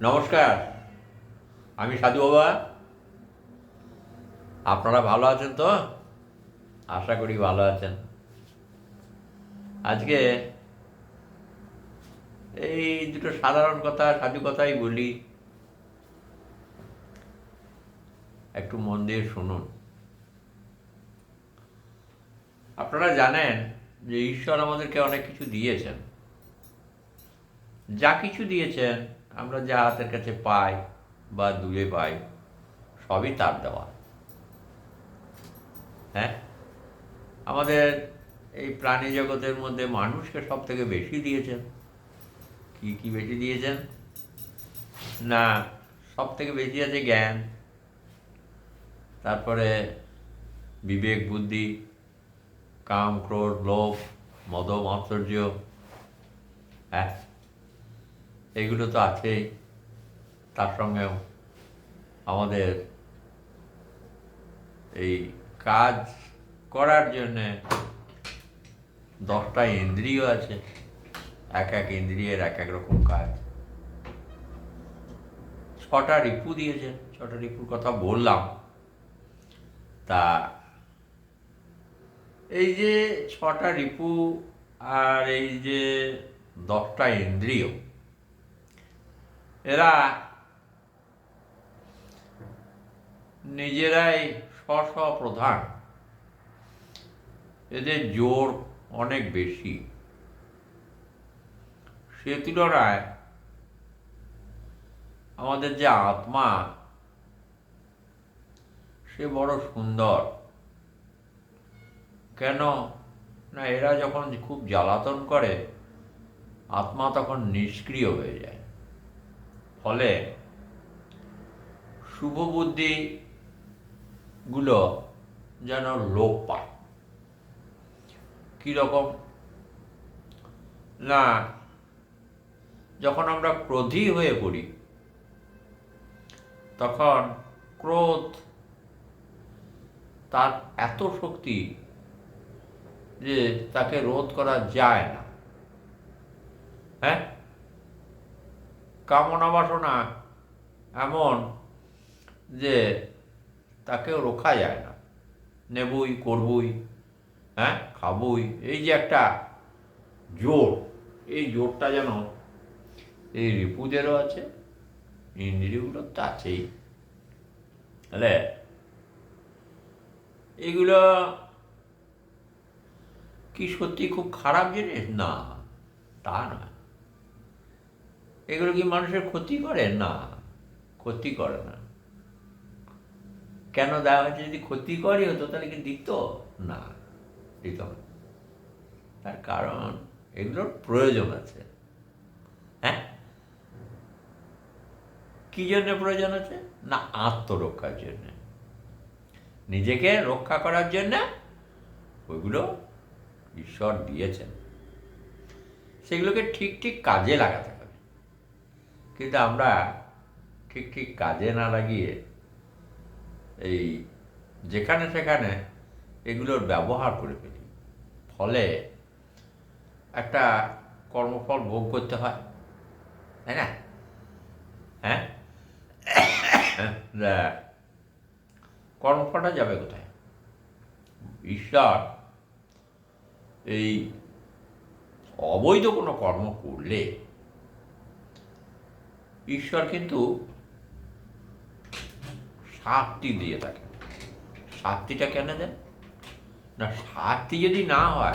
নমস্কার, আমি সাধু বাবা। আপনারা ভালো আছেন তো? আশা করি ভালো আছেন। আজকে এই দুটো সাধারণ কথা, সাধু কথাই বলি। একটু মন দিয়ে শুনুন। আপনারা জানেন যে ঈশ্বর আমাদেরকে অনেক কিছু দিয়েছেন। যা কিছু দিয়েছেন আমরা যা হাতের কাছে পাই বা দূরে পাই, সবই তার দেওয়া। হ্যাঁ? আমাদের এই প্রাণী জগতের মধ্যে মানুষকে সব থেকে বেশি দিয়েছেন। কি কি বেশি দিয়েছেন? না সব থেকে বেশি আছে জ্ঞান, তারপরে বিবেক, বুদ্ধি, কাম, ক্রোধ, লোভ মদ মাৎসর্য হ্যাঁ? এগুলো তো আছেই। তার সঙ্গেও আমাদের এই কাজ করার জন্যে দশটা ইন্দ্রিয় আছে, এক এক ইন্দ্রিয়ের এক এক রকম কাজ। ছটা রিপু দিয়েছেন, ছটা রিপুর কথা বললাম। তা এই যে ছটা রিপু আর এই যে দশটা ইন্দ্রিয় এরা নিজেরাই স্ব প্রধান এদের জোর অনেক বেশি। সে তুলনায় আমাদের যে আত্মা, সে বড় সুন্দর। কেন না, এরা যখন খুব জ্বালাতন করে, আত্মা তখন নিষ্ক্রিয় হয়ে যায়। ফলে শুভ বুদ্ধিগুলো যেন লোপ পায়। কীরকম? না, যখন আমরা ক্রোধী হয়ে পড়ি, তখন ক্রোধ তার এত শক্তি যে তাকে রোধ করা যায় না। হ্যাঁ? কামনা বাসনা এমন যে তাকেও রোখা যায় না। নেবই, করবই হ্যাঁ খাবই, এই যে একটা জোর, এই জোরটা যেন এই রিপুদেরও আছে ইন্দ্রিয়গুলোর তো আছেই। তাহলে এগুলো কি সত্যি খুব খারাপ জিনিস? না, তা নয়। এগুলো কি মানুষের ক্ষতি করে? না, ক্ষতি করে না। কেন দেওয়া হয়েছে? যদি ক্ষতি করে হতো তাহলে কি দিত? না দিত না। তার কারণ, এগুলোর প্রয়োজন আছে। হ্যাঁ? কি জন্য প্রয়োজন আছে? না, আত্মরক্ষার জন্য। নিজেকে রক্ষা করার জন্য ওইগুলো ঈশ্বর দিয়েছেন। সেগুলোকে ঠিক ঠিক কাজে লাগাতে কিন্তু আমরা ঠিক ঠিক কাজে না লাগিয়ে এই যেখানে সেখানে এগুলোর ব্যবহার করে ফেলি। ফলে একটা কর্মফল ভোগ করতে হয়। তাই না? হ্যাঁ? কর্মফলটা যাবে কোথায়? ঈশ্বর এই অবৈধ কোনো কর্ম করলে ঈশ্বর কিন্তু শাস্তি দিয়ে থাকে। শাস্তিটা কেন দেন? না, শাস্তি যদি না হয়,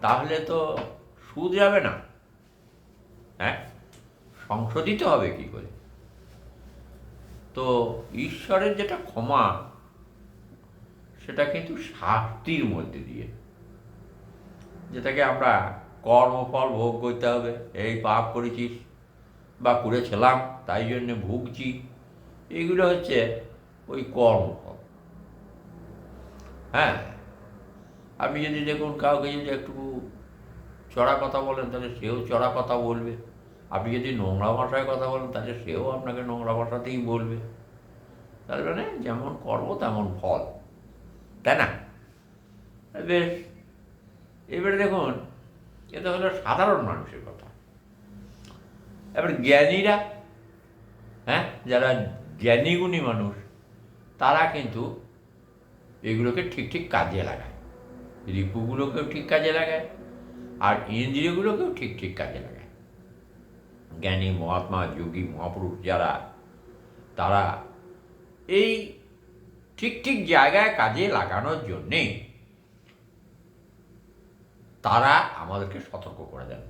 তাহলে তো সুদ যাবে না। হ্যাঁ? সংশোধিত হবে কি করে? তো ঈশ্বরের যেটা ক্ষমা, সেটা কিন্তু শাস্তির মধ্যে দিয়ে। যেটাকে আমরা কর্মফল ভোগ করতে হবে, এই পাপ করেছিস বা করেছিলাম, তাই জন্যে ভুগছি। এগুলো হচ্ছে ওই কর্মফল হ্যাঁ? আপনি যদি দেখুন কাউকে যদি একটু চড়া কথা বলেন, তাহলে সেও চড়া কথা বলবে। আপনি যদি নোংরা ভাষায় কথা বলেন, তাহলে সেও আপনাকে নোংরা ভাষাতেই বলবে। তার মানে যেমন কর্ম, তেমন ফল। তাই না? বেশ। এবারে দেখুন, এটা হলো সাধারণ মানুষের কথা। এবার জ্ঞানীরা হ্যাঁ যারা জ্ঞানীগুণী মানুষ, তারা কিন্তু এগুলোকে ঠিক ঠিক কাজে লাগায়। রিপুগুলোকেও ঠিক কাজে লাগায় আর ইন্দ্রিয়গুলোকেও ঠিক ঠিক কাজে লাগায়। জ্ঞানী মহাত্মা, যোগী, মহাপুরুষ যারা, তারা এই ঠিক ঠিক জায়গায় কাজে লাগানোর জন্যে তারা আমাদেরকে সতর্ক করে দেন।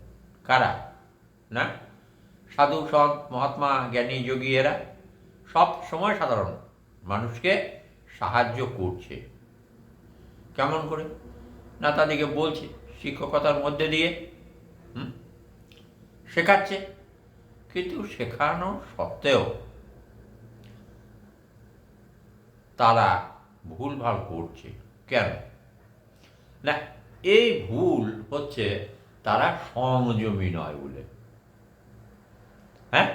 কারা? না? সাধু সন্ত মহাত্মা, জ্ঞানী, যোগী এরা সব সময় সাধারণ মানুষকে সাহায্য করছে। কেমন করে? না তাদেরকে বলছে, শিক্ষকতার মধ্যে দিয়ে শেখাচ্ছে। কিন্তু শেখানো সত্ত্বেও তারা ভুলভাল করছে। কেন? না, এই ভুল হচ্ছে তারা সংযমী নয় বলে। হ্যাঁ?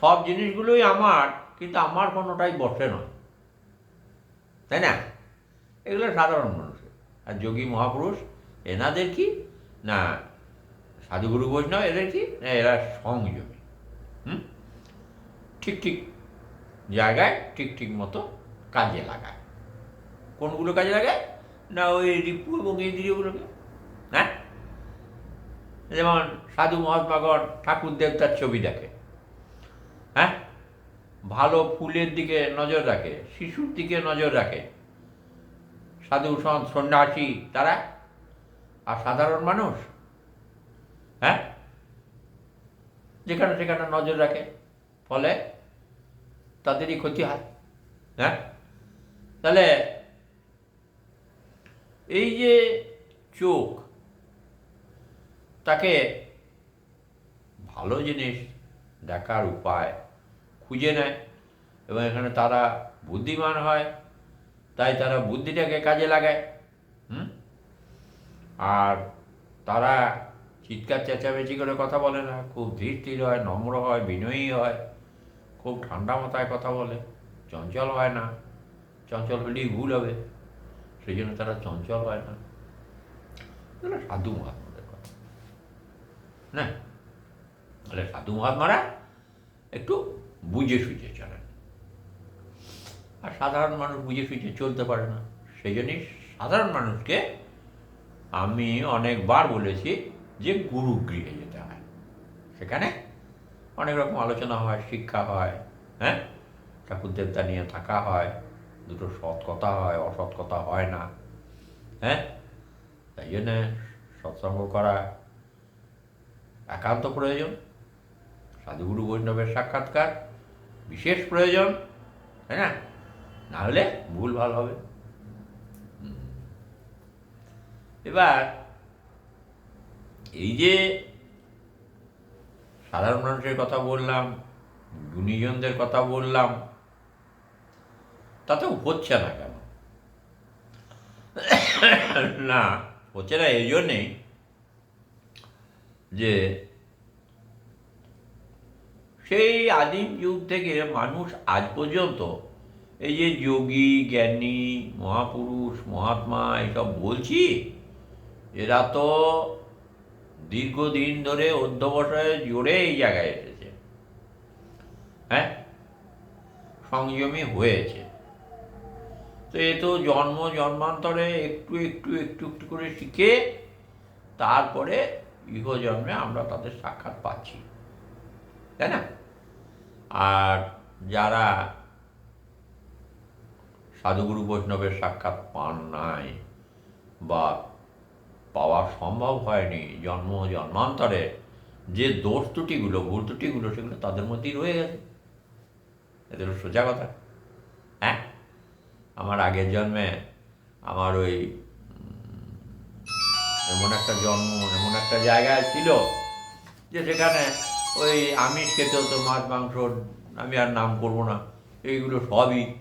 সব জিনিসগুলোই আমার, কিন্তু আমার কোনোটাই বসে নয়। তাই না? এগুলো সাধারণ মানুষের। আর যোগী মহাপুরুষ, এনাদের কি? না, সাধুগুরু বৈষ্ণব, এদের কি? না, এরা সংযমী। হুম? ঠিক ঠিক জায়গায় ঠিক ঠিক মতো কাজে লাগায়। কোনগুলো কাজে লাগায়? না, ওই রিপু এবং ইন্দ্রিয়গুলোকে। হ্যাঁ? যেমন সাধু মহাত্মাগণ ঠাকুর দেবতার ছবি দেখে হ্যাঁ? ভালো ফুলের দিকে নজর রাখে, শিশুর দিকে নজর রাখে। সাধু সন্ত সন্ন্যাসী তারা আর সাধারণ মানুষ হ্যাঁ? যেখানে সেখানে নজর রাখে, ফলে তাদেরই ক্ষতি হয় হ্যাঁ? তাহলে এই যে চোখ তাকে ভালো জিনিস দেখার উপায় খুঁজে নেয় এবং এখানে তারা বুদ্ধিমান হয়, তাই তারা বুদ্ধিটাকে কাজে লাগায়, হুম? আর তারা চিৎকার চেঁচামেচি করে কথা বলে না, খুব ধীর স্থির হয়, নম্র হয়, বিনয়ী হয়, খুব ঠান্ডা মাথায় কথা বলে, চঞ্চল হয় না, চঞ্চল হলেই ভুল হবে, সেই জন্য তারা চঞ্চল হয় না। সাধু কথা না? তাহলে সাধু মহাত্মারা, একটু বুঝে সুঝে চলেন। আর সাধারণ মানুষ বুঝে সুঝে চলতে পারে না। সেই জন্যই সাধারণ মানুষকে আমি অনেকবার বলেছি যে গুরুগৃহে যেতে হয়। সেখানে অনেক রকম আলোচনা হয়, শিক্ষা হয় হ্যাঁ? ঠাকুর দেবতা নিয়ে থাকা হয়, দুটো সৎ কথা হয়, অসৎ কথা হয় না হ্যাঁ? তাই জন্যে সৎসঙ্গ করা একান্ত প্রয়োজন। সাধুগুরু বৈষ্ণবের সাক্ষাৎকার, বিশেষ প্রয়োজন, তাই না? না হলে ভুল ভালো হবে। এবার এই যে সাধারণ মানুষের কথা বললাম, গুণীজনদের কথা বললাম তাতেও হচ্ছে না কেন? না, হচ্ছে না, এই জন্যেই যে সেই আদিম যুগ থেকে মানুষ আজ পর্যন্ত এই যে যোগী, জ্ঞানী, মহাপুরুষ, মহাত্মা এসব বলছি, এরা তো দীর্ঘদিন ধরে অধ্যবসায় জোরে এই জায়গায় এসেছে। হ্যাঁ? সংযমী হয়েছে। তো এ তো জন্ম, জন্মান্তরে একটু একটু একটু একটু করে শিখে তারপরে ইহজন্মে আমরা তাদের সাক্ষাৎ পাচ্ছি। তাই না? আর যারা সাধুগুরু বৈষ্ণবের সাক্ষাৎ পান নাই বা পাওয়া সম্ভব হয়নি জন্ম জন্মান্তরে, যে দোষ ত্রুটিগুলো, ভুল ত্রুটিগুলো, সেগুলো তাদের মধ্যেই রয়ে গেছে। এদের সোজা কথা। হ্যাঁ? আমার আগের জন্মে আমার ওই এমন একটা জন্ম, এমন একটা জায়গায় ছিল যে সেখানে ওই আমিষ খেতে হতো, মাছ, মাংস, আমি আর নাম করব না। এইগুলো সবই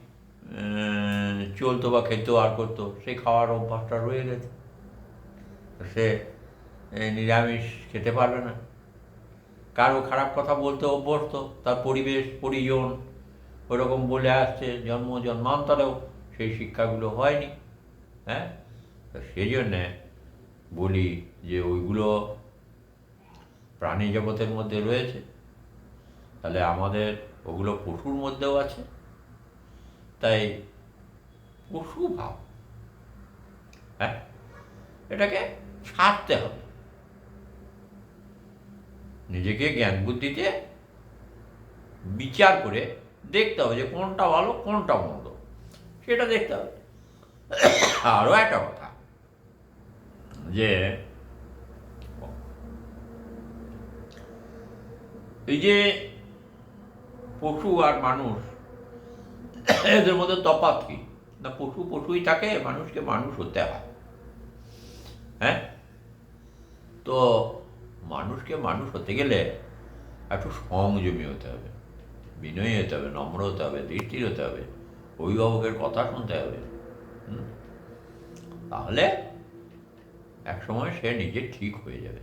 চলতো বা খেতো, আর করতো। সেই খাওয়ার অভ্যাসটা রয়ে গেছে। সে নিরামিষ খেতে পারবে না। কারও খারাপ কথা বলতে অভ্যস্ত, তার পরিবেশ, পরিজন ওরকম বলে আসছে, জন্ম, জন্মান্তরেও সেই শিক্ষাগুলো হয়নি। হ্যাঁ? তো সেই জন্যে বলি যে ওইগুলো প্রাণী জগতের মধ্যে রয়েছে। তাহলে আমাদের ওগুলো পশুর মধ্যেও আছে। তাই পশু ভাব হ্যাঁ? এটাকে ছাড়তে হবে। নিজেকে জ্ঞান বুদ্ধিতে বিচার করে দেখতে হবে যে কোনটা ভালো, কোনটা মন্দ। সেটা দেখতে হবে। আরও একটা যে এই যে পশু আর মানুষ, এদের মধ্যে তফাৎ কি? না, পশু পশুই থাকে, মানুষকে মানুষ হতে হয়। হ্যাঁ? তো মানুষকে মানুষ হতে গেলে একটু সংযমী হতে হবে, বিনয়ী হতে হবে, নম্র হতে হবে, দৃষ্টির হতে হবে, অভিভাবকের কথা শুনতে হবে? তাহলে একসময় সে নিজে ঠিক হয়ে যাবে।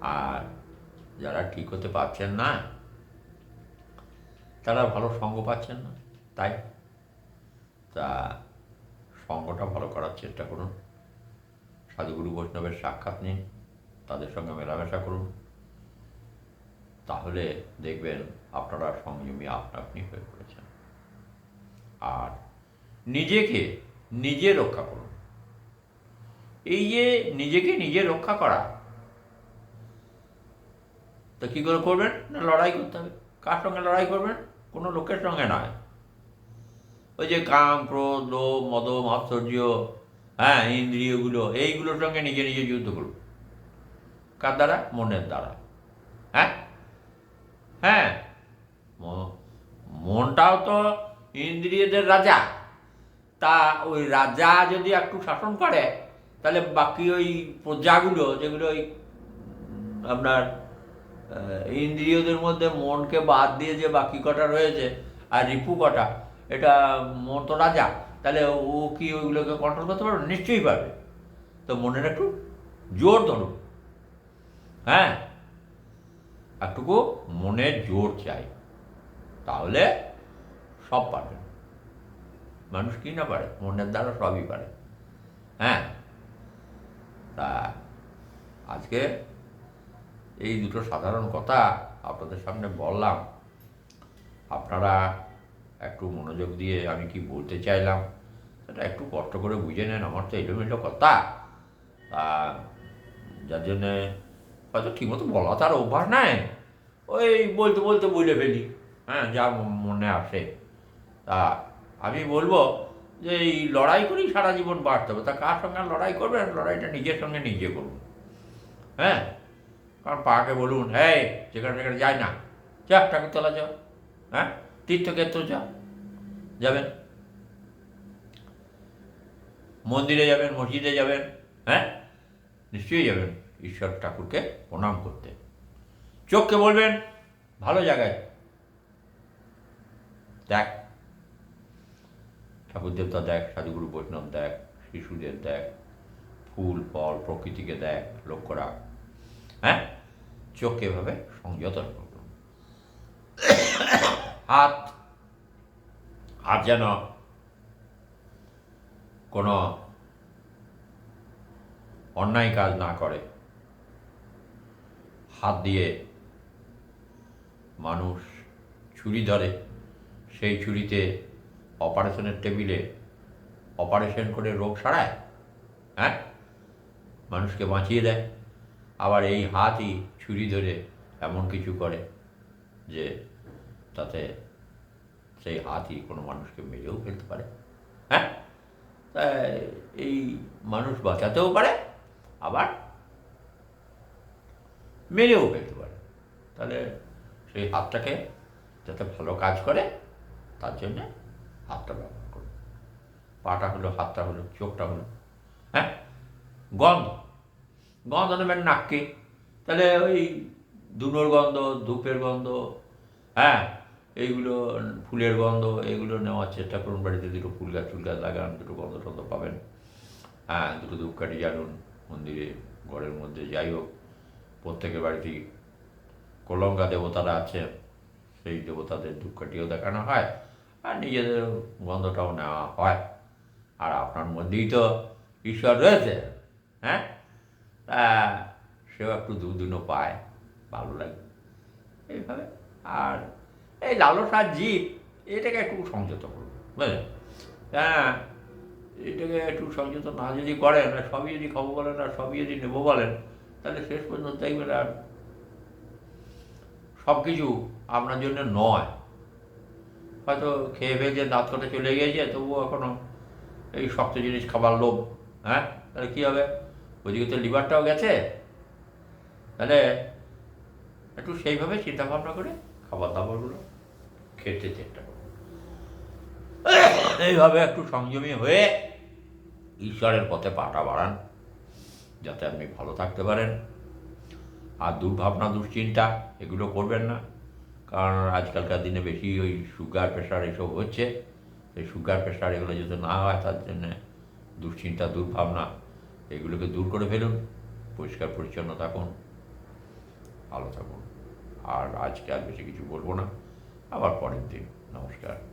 আর যারা ঠিক হতে পারছেন না, তারা ভালো সঙ্গ পাচ্ছেন না। তাই তা সঙ্গটা ভালো করার চেষ্টা করুন। সাধুগুরু বৈষ্ণবের সাক্ষাৎ নিন, তাদের সঙ্গে মেলামেশা করুন। তাহলে দেখবেন আপনারা সংযমী আপনা আপনি হয়ে পড়েছেন। আর নিজেকে নিজে রক্ষা করুন। এই যে নিজেকে নিজে রক্ষা করা, তো কী করে করবেন? না, লড়াই করতে হবে। কার সঙ্গে লড়াই করবেন? কোনো লোকের সঙ্গে নয়। ওই যে কাম, ক্রোধ, লোভ মদ মাৎসর্য হ্যাঁ ইন্দ্রিয়গুলো, এইগুলোর সঙ্গে নিজে নিজে যুদ্ধ করুন। কার দ্বারা? মনের দ্বারা। হ্যাঁ? হ্যাঁ? মনটাও তো ইন্দ্রিয়দের রাজা। তা ওই রাজা যদি একটু শাসন করে তাহলে বাকি ওই প্রজাগুলো, যেগুলো ওই আপনার ইন্দ্রিয়দের মধ্যে মনকে বাদ দিয়ে যে বাকি কটা রয়েছে, আর রিপু কটা, এটা মন তো রাজা, তাহলে ও কি ওইগুলোকে কন্ট্রোল করতে পারবে? নিশ্চয়ই পারবে। তো মনের একটু জোর ধরুন হ্যাঁ? একটুকু মনের জোর চাই। তাহলে সব পারবেন মানুষ কি না পারে? মনের দ্বারা সবই পারে। হ্যাঁ? তা আজকে এই দুটো সাধারণ কথা আপনাদের সামনে বললাম। আপনারা একটু মনোযোগ দিয়ে আমি কি বলতে চাইলাম, সেটা একটু কষ্ট করে বুঝে নেন, আমার তো এলোমেলো কথা। তা যার জন্যে হয়তো ঠিকমতো বলা তার অভ্যাস নাই। ওই বলতে বলতে বলে ফেলি হ্যাঁ যা মনে আসে। তা আমি বলব যে এই লড়াই করেই সারা জীবন বাঁচতে হবে। তা কার সঙ্গে লড়াই করবেন লড়াইটা নিজের সঙ্গে নিজে করুন। হ্যাঁ? কারণ পাকে বলুন হ্যাঁ যেখানে যেখানে যায় না। যা ঠাকুরতলা যাও হ্যাঁ? তীর্থক্ষেত্র যাও যাবেন। মন্দিরে যাবেন, মসজিদে যাবেন হ্যাঁ? নিশ্চয়ই যাবেন ঈশ্বর ঠাকুরকে প্রণাম করতে। চোখকে বলবেন, ভালো জায়গায়। দেখ ঠাকুর দেবতা দেখ, সাধুগুরু বৈষ্ণব দেখ, শিশুদের দেখ, ফুল, ফল, প্রকৃতিকে দেখ, লক্ষ্য রাখ। হ্যাঁ? চোখকে এভাবে সংযত হাত হাত যেন কোনো অন্যায় কাজ না করে। হাত দিয়ে মানুষ ছুরি ধরে, সেই ছুরিতে অপারেশনের টেবিলে অপারেশন করে রোগ সারায় হ্যাঁ? মানুষকে বাঁচিয়ে দেয়। আবার এই হাতই ছুরি ধরে এমন কিছু করে যে তাতে সেই হাতই কোনো মানুষকে মেরেও ফেলতে পারে হ্যাঁ? তাই এই মানুষ বাঁচাতেও পারে, আবার মেরেও ফেলতে পারে। তাহলে সেই হাতটাকে যাতে ভালো কাজ করে, তার জন্যে হাতটা ব্যবহার করুন পাটা হলো, হাতটা হলো, চোখটা হলো। হ্যাঁ? গন্ধ। গন্ধ নেবেন নাককে। তাহলে ওই ধুনোর গন্ধ, ধূপের গন্ধ হ্যাঁ? এইগুলো, ফুলের গন্ধ, এগুলো নেওয়ার চেষ্টা করুন। বাড়িতে দুটো ফুল গাছ ফুল গাছ লাগান, দুটো গন্ধ টন্ধ পাবেন। হ্যাঁ দুটো ধূপকাঠি জ্বালুন মন্দিরে, ঘরের মধ্যে, যাই হোক। প্রত্যেকের বাড়িতেই কলঙ্কা দেবতারা আছে। সেই দেবতাদের ধূপকাঠিও দেখানো হয়। নিজেদের গন্ধটাও নেওয়া হয়। আর আপনার মধ্যেই তো ঈশ্বর রয়েছে হ্যাঁ? তা সেও একটু দুদিনও পায়, ভালো লাগে। এইভাবে। আর এই লালসার জীব, এটাকে একটু সংযত করুন, বুঝলেন? হ্যাঁ এটাকে একটু সংযত না যদি করেন, আর সবই যদি খাব বলেন, আর সবই যদি নেব বলেন, তাহলে শেষ পর্যন্ত দেখবেন আর সব কিছু আপনার জন্য নয়। হয়তো খেয়ে ফেয়ে যে দাঁত কটে চলে গিয়েছে, তবুও এখনও এই শক্ত জিনিস খাবার লোভ। হ্যাঁ? তাহলে কী হবে? ওইদিকে তো লিভারটাও গেছে। তাহলে একটু সেইভাবে চিন্তা ভাবনা করে খাবার দাবারগুলো খেতে চেষ্টা করুন এইভাবে একটু সংযমী হয়ে ঈশ্বরের পথে পাটা বাড়ান, যাতে আপনি ভালো থাকতে পারেন। আর দুর্ভাবনা, দুশ্চিন্তা এগুলো করবেন না। কারণ আজকালকার দিনে বেশি ওই সুগার প্রেশার এসব হচ্ছে। এই সুগার প্রেশার এগুলো যদি না হয়, তার জন্যে দুশ্চিন্তা, দুর্ভাবনা এগুলোকে দূর করে ফেলুন। পরিষ্কার পরিচ্ছন্ন থাকুন, ভালো থাকুন। আর আজকে আর বেশি কিছু বলব না। আবার পরের দিন। নমস্কার।